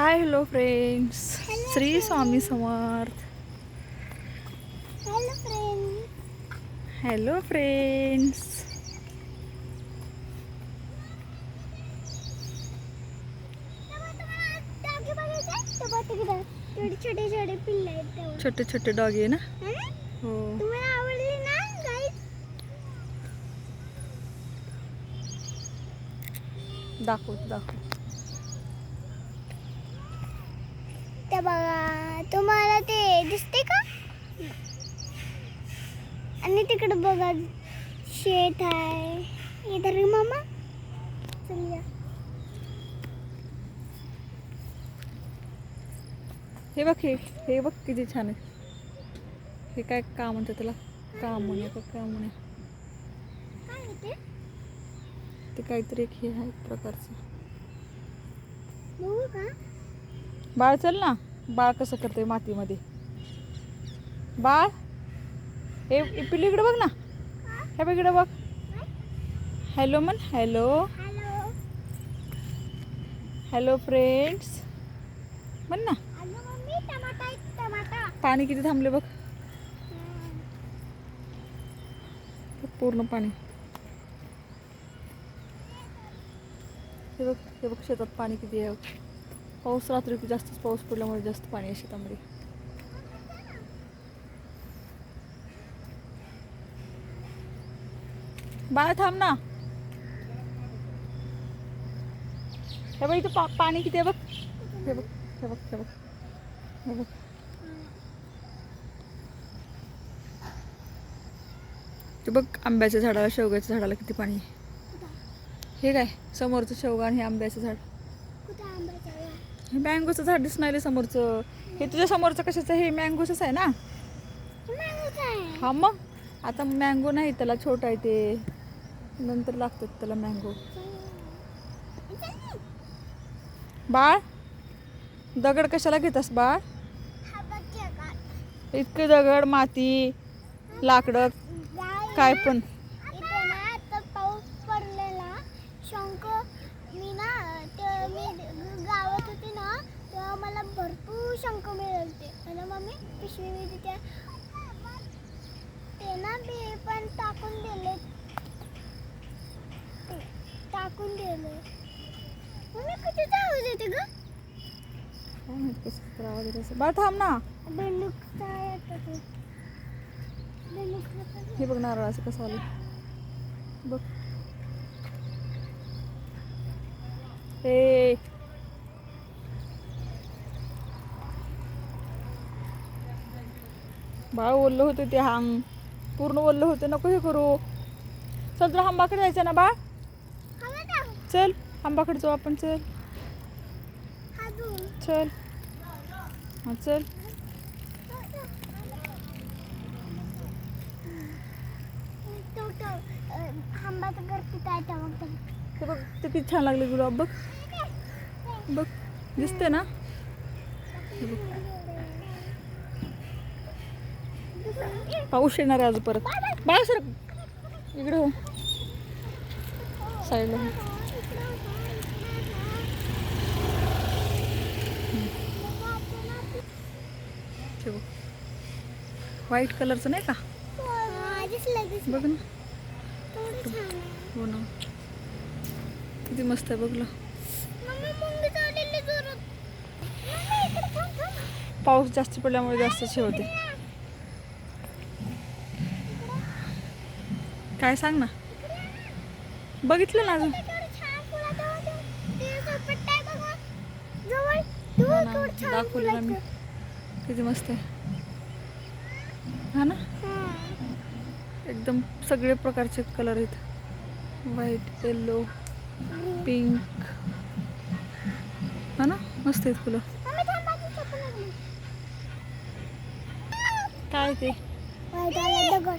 Hi hello friends Shri Swami Samarth hello friend hello friends छोटे छोटे dog आहे ना? हं? हो तुम्हाला ते बघा तुम्हाला ते दिसते का? आणि तिकडे बघा शेत आहे. इधर मामा. चल हे बघ हे हे बघ किती छान आहे. हे काय का म्हणतात त्याला? का कामुण्या काय होते? ते काहीतरी एक हे आहे प्रकारचं. का? बाळ चल ना. बाळ कसं करते मातीमध्ये? बाळ? हे पिल्ली पिल्लू इकडे बघ ना. हे बघ इकडे बघ. हॅलो म्हण. हॅलो हॅलो फ्रेंड्स म्हण ना. आहे पाणी किती थांबले बघ. पूर्ण पाणी. हे बघ हे बघ शेतात पाणी किती आहे. पाऊस रात्री जास्तच पाऊस पडल्यामुळे जास्त पाणी आहे शेतामध्ये. बाळ थांब ना. हे बघ इथं पा पाणी किती आहे बघ. हे बघ हे बघ हे बघ. हे बघ. ते बघ आंब्याच्या झाडाला शेवग्याच्या झाडाला किती पाणी आहे. हे काय समोरचं शेवगा आणि हे आंब्याचं झाड. हे मँगोचं झाड दिसून राहिले समोरचं. हे तुझ्या समोरचं कशाचं? हे मँगोचंच आहे ना? हा मग. आता मँगो नाही त्याला छोटा आहे ते. नंतर लागतात त्याला मँगो बाळ दगड कशाला घेतास बाळ. इतके दगड माती लाकडं. काय पण इथे ना आता पाऊस पडलेला शंख मी ना ते मी ग- गावात होती ना तेव्हा मला भरपूर शंख मिळाले आणि मम्मी पिशवी मी तिथे ते ना बी पण टाकून दिले. टाकून दिले. मम्मी कुठे ग? आवाज येत असेल. बाळ थांब ना. बेंडूकचा येतो हे बघ नारळाचं कसं आलं बघ. हे बाळ ओल्लं होते ते हांग पूर्ण ओल्लं होते नको हे करू. चल तुला आंबाकडे जायचं ना बा. चल आंबाकडे जाऊ आपण चल. चल. हा चल. तो बघ ते किती छान लागले गुलाब बघ. बघ दिसते ना? पाऊस येणार आहे आज परत. बाळा सर इकडे हो. साईडला. ठेवू. व्हाईट कलरचं नाही का? बघ ना. हो ना. किती मस्त आहे बघलं पाऊस जास्त पडल्यामुळे जास्त होते काय सांग ना. बघितलं ना अजून. केवढं दाखवलं ना मी. किती मस्त आहे. हा ना? एकदम सगळे प्रकारचे कलर आहेत. व्हाईट येल्लो पिंक हा ना? मस्त आहेत फुलं. काय ते? दगड